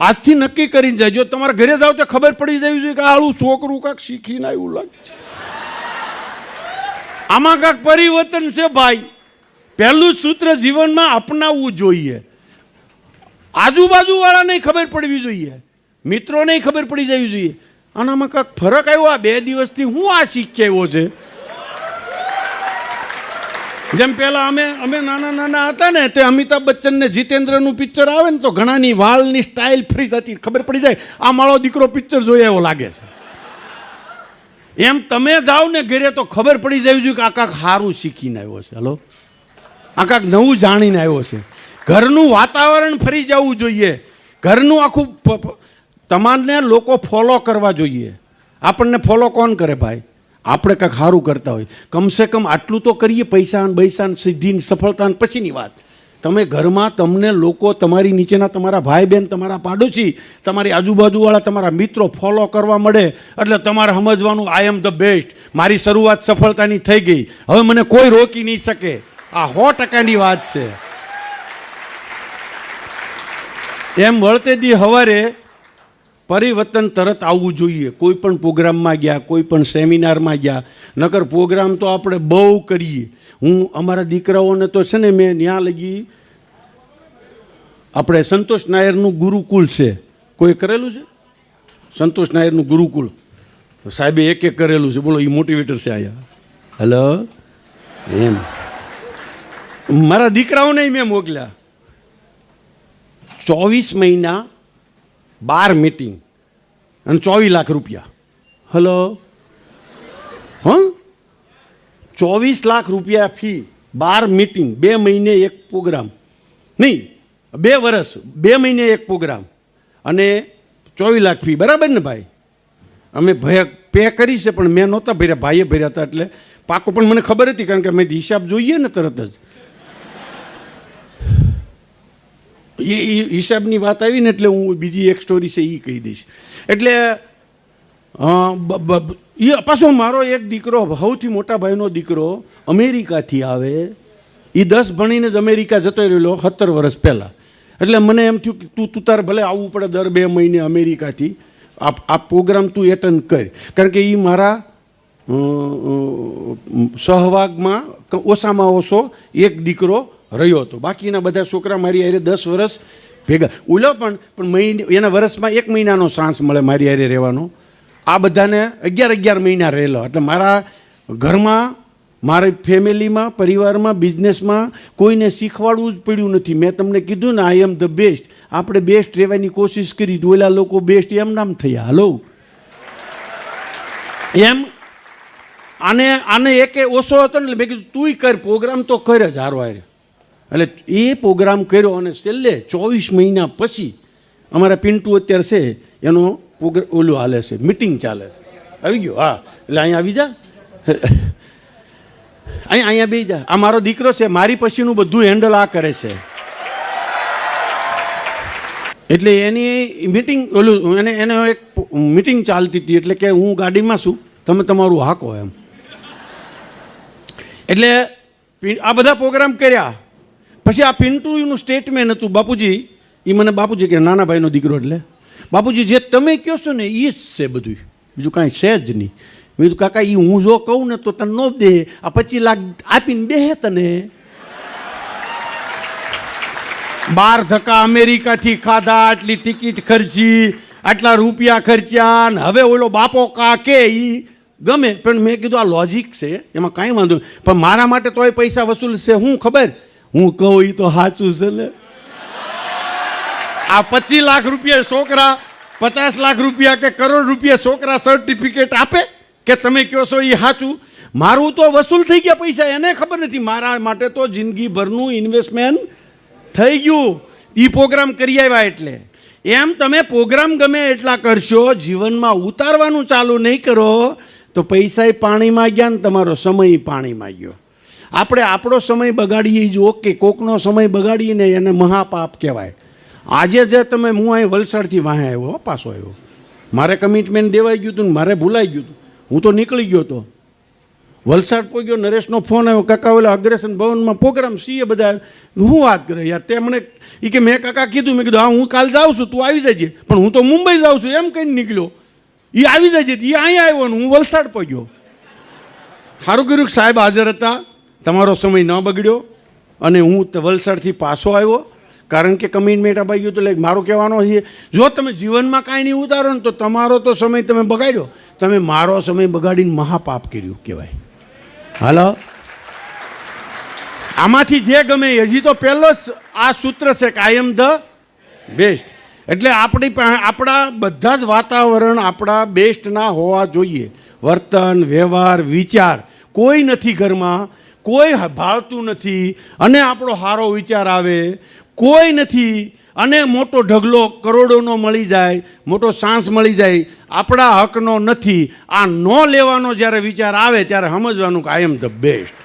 આજથી નક્કી કરીને જાય. જો તમારા ઘરે જાવ તો ખબર પડી જવી જોઈએ કે આળું છોકરું કાંક શીખીને આવ્યું લાગે છે. આમાં કાંક પરિવર્તન છે ભાઈ. પહેલું સૂત્ર જીવનમાં અપનાવવું જોઈએ. આજુબાજુવાળાને ખબર પડવી જોઈએ. મિત્રોને ખબર પડી જવી જોઈએ. આનામાં કાંક ફરક આવ્યો આ બે દિવસથી હું આ શીખી આવ્યો છે. જેમ પેલા અમે અમે નાના નાના હતા ને, તે અમિતાભ બચ્ચન ને જીતેન્દ્રનું પિક્ચર આવે ને, તો ઘણાની વાળની સ્ટાઇલ ફ્રી થતી ખબર પડી જાય, આ મારો દીકરો પિક્ચર જોઈએ એવો લાગે છે. એમ તમે જાઓ ને ઘરે, તો ખબર પડી જાય જોઈએ કે આ કાંક સારું શીખીને આવ્યો છે. હલો? આ કાંક નવું જાણીને આવ્યો છે. ઘરનું વાતાવરણ ફરી જવું જોઈએ. ઘરનું આખું તમારને લોકો ફોલો કરવા જોઈએ. આપણને ફોલો કોણ કરે ભાઈ? આપણે કંઈક સારું કરતા હોય. કમસે કમ આટલું તો કરીએ પૈસા પૈસા સિદ્ધિ સફળતા પછીની વાત. તમે ઘરમાં તમને લોકો તમારી નીચેના તમારા ભાઈ બહેન તમારા પાડોશી, તમારી આજુબાજુવાળા, તમારા મિત્રો ફોલો કરવા મળે, એટલે તમારે સમજવાનું આઈ એમ ધ બેસ્ટ મારી શરૂઆત સફળતાની થઈ ગઈ. હવે મને કોઈ રોકી નહીં શકે. આ સો ટકાની વાત છે. એમ વળતે દી હવારે પરિવર્તન તરત આવવું જોઈએ. કોઈ પણ પ્રોગ્રામમાં ગયા, કોઈ પણ સેમિનારમાં ગયા. નકર પ્રોગ્રામ તો આપણે બહુ કરીએ. હું અમારા દીકરાઓને તો છે ને મેં ત્યાં લગી આપણે સંતોષ નાયરનું ગુરુકુલ છે. કોઈ કરેલું છે? સંતોષ નાયરનું ગુરુકુલ. સાહેબે એક એક કરેલું છે. બોલો એ મોટિવેટર છે અહીંયા. હલો એમ. મારા દીકરાઓને મેં મોકલ્યા. ચોવીસ મહિના બાર મીટિંગ અને ચોવીસ લાખ રૂપિયા. હલો હ? ચોવીસ લાખ રૂપિયા ફી બાર મીટિંગ બે મહિને એક પ્રોગ્રામ નહીં, બે વર્ષ, બે મહિને એક પ્રોગ્રામ અને ચોવીસ લાખ ફી બરાબર ને ભાઈ? અમે ભય પે કરી છે, પણ મેં નહોતા ભર્યા, ભાઈએ ભર્યા હતા એટલે પાકો પણ મને ખબર હતી, કારણ કે અમે હિસાબ જોઈએ ને તરત જ. એ હિસાબની વાત આવીને એટલે હું બીજી એક સ્ટોરી છે એ કહી દઈશ. એટલે એ પાછો મારો એક દીકરો, સૌથી મોટા ભાઈનો દીકરો અમેરિકાથી આવે. એ દસ ભણીને જ અમેરિકા જતો રહેલો સત્તર વર્ષ પહેલાં. એટલે મને એમ થયું કે તું તું તારે ભલે આવવું પડે દર બે મહિને અમેરિકાથી. આ આ પ્રોગ્રામ તું એટેન્ડ કર. કારણ કે એ મારા સહવાગમાં ઓછામાં ઓછો એક દીકરો રહ્યો હતો. બાકીના બધા છોકરા મારી હારે દસ વર્ષ ભેગા. ઓલો પણ પણ એના વર્ષમાં એક મહિનાનો સાંસ મળે મારી હારે રહેવાનો. આ બધાને અગિયાર અગિયાર મહિના રહેલો. એટલે મારા ઘરમાં, મારી ફેમિલીમાં, પરિવારમાં, બિઝનેસમાં કોઈને શીખવાડવું જ પડ્યું નથી. મેં તમને કીધું ને આઈ એમ ધ બેસ્ટ આપણે બેસ્ટ રહેવાની કોશિશ કરી. ઓલા લોકો બેસ્ટ એમ નામ થયા. હલો એમ? આને આને એકે ઓછો હતો ને મેં કીધું, તુંય કર પ્રોગ્રામ તો કર જ હારો હારે. એટલે એ પ્રોગ્રામ કર્યો અને છેલ્લે ચોવીસ મહિના પછી અમારા પિન્ટુ અત્યારે છે, એનો પ્રોગ્રામ ઓલું હાલે છે, મિટિંગ ચાલે છે. આવી ગયો? હા. એટલે અહીંયા આવી જા. અહીંયા અહીંયા બે જા. આ મારો દીકરો છે, મારી પછીનું બધું હેન્ડલ આ કરે છે. એટલે એની મિટિંગ, ઓલું, એને એને એક મિટિંગ ચાલતી હતી, એટલે કે હું ગાડીમાં છું, તમે તમારું હાકો એમ. એટલે આ બધા પ્રોગ્રામ કર્યા. પછી આ પિન્ટુનું સ્ટેટમેન્ટ હતું, બાપુજી એ મને બાપુજી કે નાના ભાઈનો દીકરો એટલે. બાપુજી, જે તમે કહો છો ને એ જ છે બધું બીજું કાંઈ છે જ નહીં. મેં કીધું, કાકા એ હું જો કહું ને, તો તને ન દે, આ પચીસ લાખ આપીને બેહે તને. બાર ધક્કા અમેરિકાથી ખાધા, આટલી ટિકિટ ખર્ચી, આટલા રૂપિયા ખર્ચ્યા, ને હવે ઓલો બાપો કાકે ઈ. ગમે, પણ મેં કીધું, આ લોજિક છે, એમાં કાંઈ વાંધો. પણ મારા માટે તોય પૈસા વસૂલ છે, હું ખબર? હું કહું એ તો સાચું છે ને આ પચીસ લાખ રૂપિયા છોકરા, પચાસ લાખ રૂપિયા કે કરોડ રૂપિયા છોકરા સર્ટિફિકેટ આપે? કે તમે કહો છો એ સાચું? મારું તો વસૂલ થઈ ગયા પૈસા, એને ખબર નથી. મારા માટે તો જિંદગીભરનું ઇન્વેસ્ટમેન્ટ થઈ ગયું. એ પ્રોગ્રામ કરી આવ્યા એટલે. એમ તમે પ્રોગ્રામ ગમે એટલા કરશો, જીવનમાં ઉતારવાનું ચાલુ નહીં કરો, તો પૈસાય પાણીમાં ગયા ને તમારો સમય પાણીમાં ગયો. આપણે આપણો સમય બગાડીએ જ ઓકે, કોકનો સમય બગાડીને એને મહાપાપ કહેવાય. આજે જે તમે, હું અહીં વલસાડથી વાહે આવ્યો પાછો આવ્યો. મારે કમિટમેન્ટ દેવાઈ ગયું હતું ને મારે ભૂલાઈ ગયું હતું. હું તો નીકળી ગયો હતો વલસાડ પહોંચ્યો, નરેશનો ફોન આવ્યો, કાકા ઓલા અગ્રેસન ભવનમાં પ્રોગ્રામ સીએ બધા હું વાત કરે, યાર, તેમણે એ કે મેં કાકા કીધું, મેં કીધું, હા, હું કાલ જાઉં છું, તું આવી જજે. પણ હું તો મુંબઈ જાઉં છું, એમ કહીને નીકળ્યો. એ આવી જજે એ અહીંયા આવ્યો ને હું વલસાડ પહોંચ્યો. સારું કર્યું સાહેબ હાજર હતા? તમારો સમય ન બગડ્યો અને હું વલસાડથી પાછો આવ્યો, કારણ કે કમિટમેન્ટ અપાઈ ગયું તો લાઈક મારો કહેવાનો છે, જો તમે જીવનમાં કાંઈ નહીં ઉતારો ને તો તમારો તો સમય તમે બગાડ્યો. તમે મારો સમય બગાડીને મહાપાપ કર્યું કહેવાય. હાલો? આમાંથી જે ગમે હજી તો પહેલો જ આ સૂત્ર છે કે આઈ એમ ધ બેસ્ટ એટલે આપણી પાસે, આપણા બધા જ વાતાવરણ આપણા બેસ્ટના હોવા જોઈએ. વર્તન, વ્યવહાર, વિચાર કોઈ નથી ઘરમાં કોઈ ભાવતું નથી અને આપણો સારો વિચાર આવે. કોઈ નથી અને મોટો ઢગલો કરોડોનો મળી જાય, મોટો સાંસ મળી જાય. આપણા હકનો નથી. આ ન લેવાનો જ્યારે વિચાર આવે ત્યારે સમજવાનું કે આઈ એમ ધ બેસ્ટ